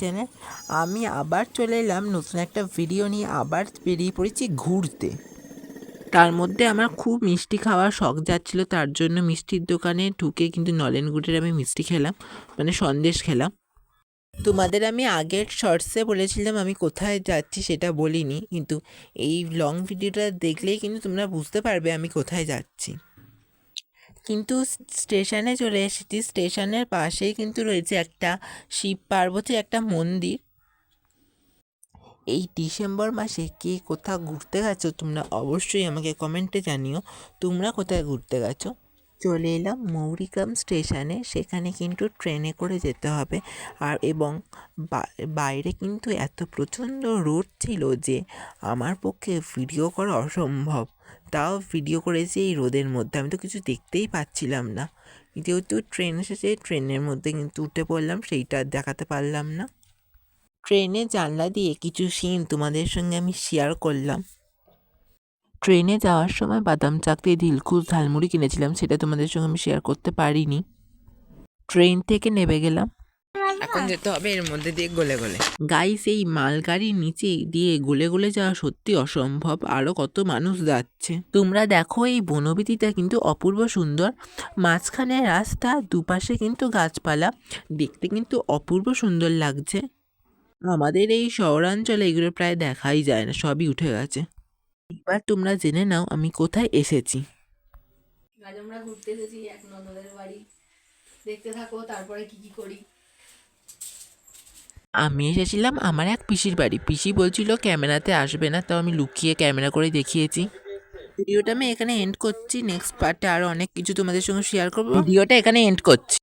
Channel. আমি আবার চলে এলাম নতুন একটা ভিডিও নিয়ে, আবার বেরিয়ে পড়েছি ঘুরতে। তার মধ্যে আমার খুব মিষ্টি খাওয়ার শখ যাচ্ছিল, তার জন্য মিষ্টির দোকানে ঢুকে কিন্তু নলেন গুড়ের আমি মিষ্টি খেলাম মানে সন্দেশ খেলাম। তোমাদের আমি আগের শর্টসে বলেছিলাম আমি কোথায় যাচ্ছি সেটা বলিনি, কিন্তু এই লং ভিডিওটা দেখলেই কিন্তু তোমরা বুঝতে পারবে আমি কোথায় যাচ্ছি। কিন্তু স্টেশনে চলে এসেছি। স্টেশনের পাশেই কিন্তু রয়েছে একটা শিব পার্বতীর একটা মন্দির। এই ডিসেম্বর মাসে কে কোথাও ঘুরতে গেছো তোমরা অবশ্যই আমাকে কমেন্টে জানিও। তোমরা কোথায় ঘুরতে গেছো? চলে এলাম মৌরিগ্রাম স্টেশনে। সেখানে কিন্তু ট্রেনে করে যেতে হবে। আর এবং বাইরে কিন্তু এত প্রচণ্ড রোদ ছিল যে আমার পক্ষে ভিডিও করা অসম্ভব। তাও ভিডিও করেছি এই রোদের মধ্যে, আমি তো কিছু দেখতেই পাচ্ছিলাম না। যেহেতু ট্রেন এসেছে, ট্রেনের মধ্যে কিন্তু উঠে পড়লাম, সেইটা দেখাতে পারলাম না। ট্রেনে জানলা দিয়ে কিছু সিন তোমাদের সঙ্গে আমি শেয়ার করলাম। ট্রেনে যাওয়ার সময় বাদাম চাকরি দিলকুশ ঝালমুড়ি কিনেছিলাম সেটা তোমাদের সঙ্গে আমি শেয়ার করতে পারিনি। ট্রেন থেকে নেমে গেলাম। এখন যেতে হবে এর মধ্যে দিয়ে গলে গলে। গাইস এই মালগাড়ির নিচে দিয়ে গলে গলে যাওয়া সত্যি অসম্ভব আরও কত মানুষ যাচ্ছে। তোমরা দেখো এই বনবিতিটা কিন্তু অপূর্ব সুন্দর। মাঝখানে রাস্তা দুপাশে কিন্তু গাছপালা। দেখতে কিন্তু অপূর্ব সুন্দর লাগছে। আমাদের এই শহরাঞ্চলে এগুলো প্রায় দেখাই যায় না সবই উঠে গেছে। এবার তোমরা জেনে নাও আমি কোথায় এসেছি। আজ আমরা ঘুরতে এসেছি এক ননদের বাড়ি। দেখতে থাকো তারপরে কি কি করি। আমি এসেছিলাম আমার এক পিসির বাড়ি। পিসি বলছিল ক্যামেরাতে আসবে না। তাও আমি লুকিয়ে ক্যামেরা করে দেখিয়েছি। ভিডিওটা আমি এখানে এন্ড করছি। নেক্সট পার্টে আরও অনেক কিছু তোমাদের সঙ্গে শেয়ার করব। ভিডিওটা এখানে এন্ড করছি।